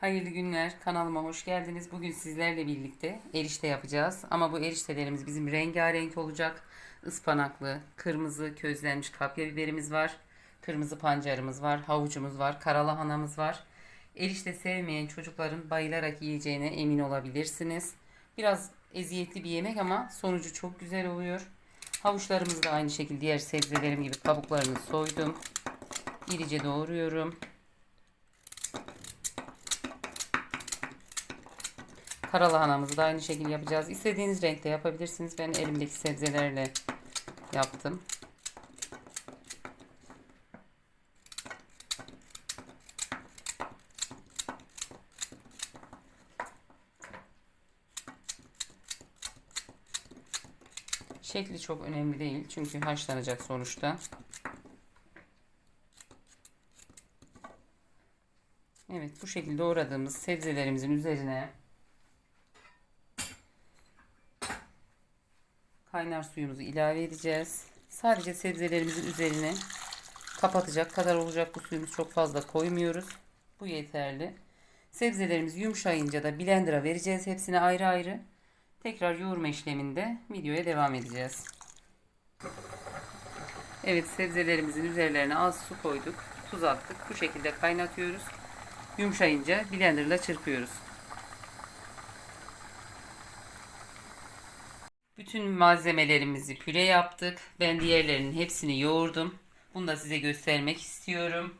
Hayırlı günler. Kanalıma hoş geldiniz. Bugün sizlerle birlikte erişte yapacağız. Ama bu eriştelerimiz bizim rengarenk olacak. Ispanaklı, kırmızı közlenmiş kapya biberimiz var. Kırmızı pancarımız var, havucumuz var, karalahanamız var. Erişte sevmeyen çocukların bayılarak yiyeceğine emin olabilirsiniz. Biraz eziyetli bir yemek ama sonucu çok güzel oluyor. Havuçlarımızı da aynı şekilde diğer sebzelerim gibi kabuklarını soydum. İrice doğruyorum. Karalahanamızı da aynı şekilde yapacağız. İstediğiniz renkte yapabilirsiniz. Ben elimdeki sebzelerle yaptım. Şekli çok önemli değil. Çünkü haşlanacak sonuçta. Evet bu şekilde doğradığımız sebzelerimizin üzerine kaynar suyumuzu ilave edeceğiz. Sadece sebzelerimizin üzerine kapatacak kadar olacak bu suyumuz çok fazla koymuyoruz. Bu yeterli. Sebzelerimiz yumuşayınca da blender'a vereceğiz hepsini ayrı ayrı. Tekrar yoğurma işleminde videoya devam edeceğiz. Evet sebzelerimizin üzerlerine az su koyduk. Tuz attık. Bu şekilde kaynatıyoruz. Yumuşayınca blenderla çırpıyoruz. Bütün malzemelerimizi püre yaptık. Ben diğerlerinin hepsini yoğurdum. Bunu da size göstermek istiyorum.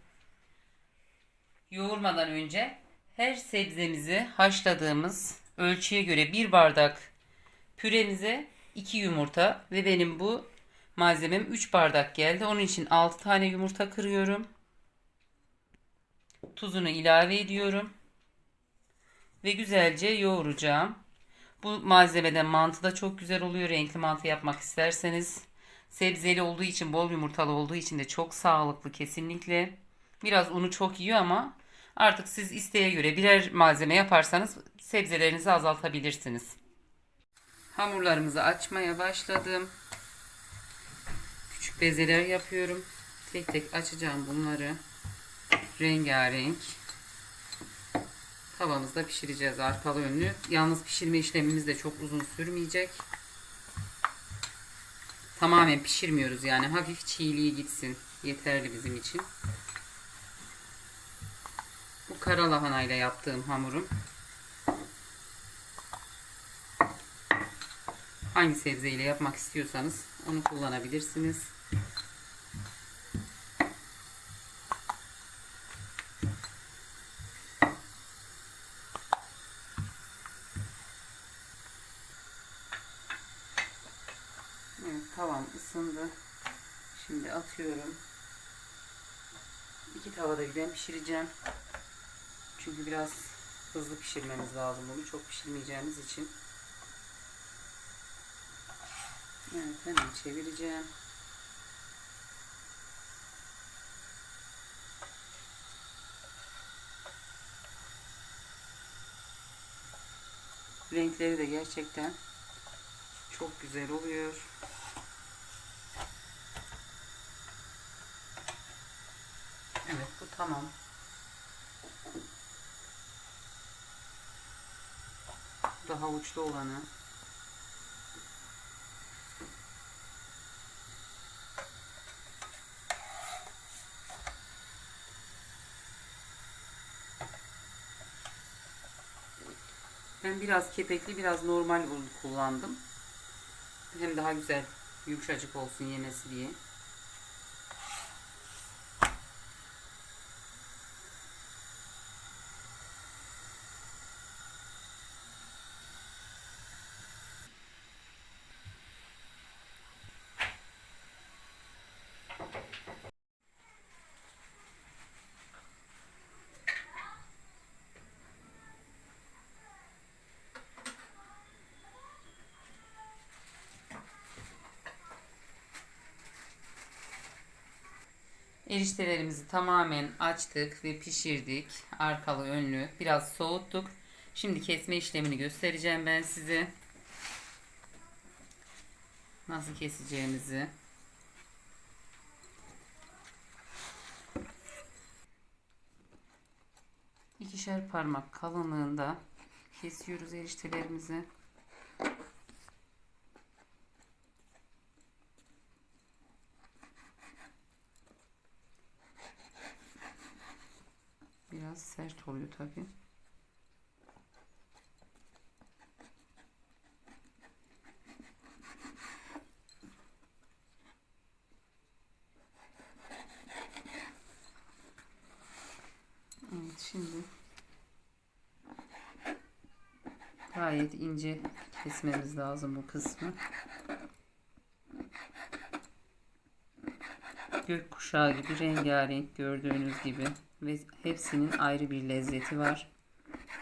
Yoğurmadan önce her sebzemizi haşladığımız ölçüye göre bir bardak püremize 2 yumurta ve benim bu malzemem 3 bardak geldi. Onun için 6 tane yumurta kırıyorum. Tuzunu ilave ediyorum. Ve güzelce yoğuracağım. Bu malzemeden mantı da çok güzel oluyor. Renkli mantı yapmak isterseniz. Sebzeli olduğu için, bol yumurtalı olduğu için de çok sağlıklı kesinlikle. Biraz unu çok yiyor ama artık siz isteğe göre birer malzeme yaparsanız sebzelerinizi azaltabilirsiniz. Hamurlarımızı açmaya başladım. Küçük bezeler yapıyorum. Tek tek açacağım bunları. Rengarenk. Tavamızda pişireceğiz arkalı önlü. Yalnız pişirme işlemimiz de çok uzun sürmeyecek. Tamamen pişirmiyoruz yani hafif çiğliği gitsin. Yeterli bizim için. Bu kara lahanayla yaptığım hamurum. Hangi sebzeyle yapmak istiyorsanız onu kullanabilirsiniz. Şimdi atıyorum. İki tavada birden pişireceğim. Çünkü biraz hızlı pişirmemiz lazım bunu. Çok pişirmeyeceğimiz için. Evet hemen çevireceğim. Renkleri de gerçekten çok güzel oluyor. Evet bu tamam. Bu da havuçlu olanı. Ben biraz kepekli, biraz normal un kullandım. Hem daha güzel yumuşacık olsun yemesi diye. Eriştelerimizi tamamen açtık ve pişirdik. Arkalı önlü. Biraz soğuttuk. Şimdi kesme işlemini göstereceğim ben size. Nasıl keseceğimizi. İkişer parmak kalınlığında kesiyoruz eriştelerimizi. Biraz sert oluyor tabi. Evet şimdi gayet ince kesmemiz lazım bu kısmı. Gökkuşağı gibi rengarenk gördüğünüz gibi ve hepsinin ayrı bir lezzeti var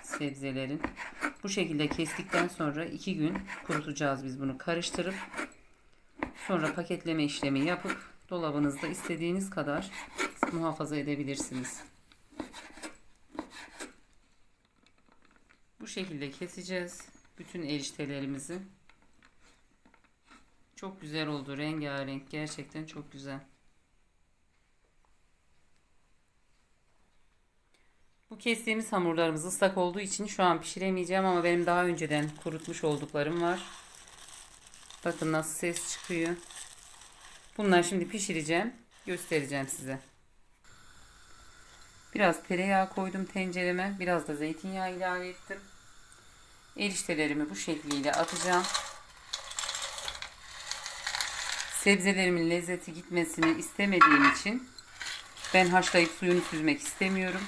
sebzelerin. Bu şekilde kestikten sonra iki gün kurutacağız biz bunu karıştırıp sonra paketleme işlemi yapıp dolabınızda istediğiniz kadar muhafaza edebilirsiniz. Bu şekilde keseceğiz bütün eriştelerimizi. Çok güzel oldu rengarenk gerçekten çok güzel. Bu kestiğimiz hamurlarımız ıslak olduğu için şu an pişiremeyeceğim ama benim daha önceden kurutmuş olduklarım var. Bakın nasıl ses çıkıyor. Bunları şimdi pişireceğim. Göstereceğim size. Biraz tereyağı koydum tencereme. Biraz da zeytinyağı ilave ettim. Eriştelerimi bu şekliyle atacağım. Sebzelerimin lezzeti gitmesini istemediğim için ben haşlayıp suyunu süzmek istemiyorum.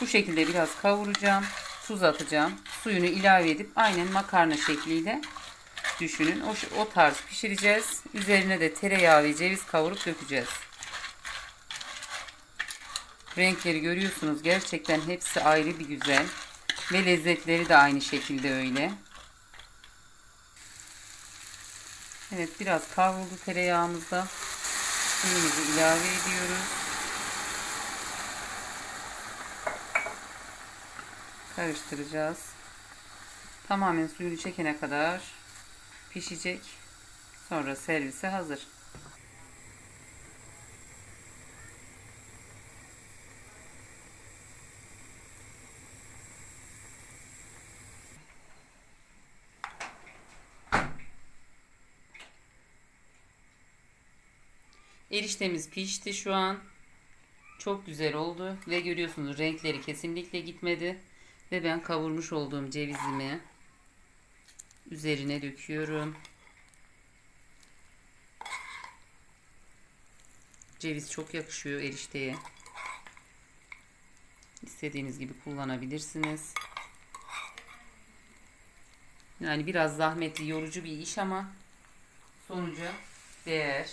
Bu şekilde biraz kavuracağım. Tuz atacağım. Suyunu ilave edip aynen makarna şekliyle düşünün. O, o tarz pişireceğiz. Üzerine de tereyağı ve ceviz kavurup dökeceğiz. Renkleri görüyorsunuz. Gerçekten hepsi ayrı bir güzel. Ve lezzetleri de aynı şekilde öyle. Evet biraz kavruldu tereyağımızda. Suyumuzu ilave ediyoruz. Karıştıracağız. Tamamen suyunu çekene kadar pişecek. Sonra servise hazır. Eriştemiz pişti şu an. Çok güzel oldu ve görüyorsunuz renkleri kesinlikle gitmedi. Ve ben kavurmuş olduğum cevizimi üzerine döküyorum. Ceviz çok yakışıyor erişteye. İstediğiniz gibi kullanabilirsiniz. Yani biraz zahmetli, yorucu bir iş ama sonuca değer.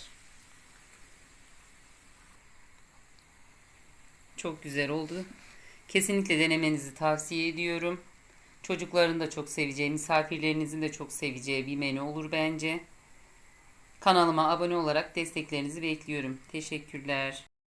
Çok güzel oldu. Kesinlikle denemenizi tavsiye ediyorum. Çocukların da çok seveceği, misafirlerinizin de çok seveceği bir menü olur bence. Kanalıma abone olarak desteklerinizi bekliyorum. Teşekkürler.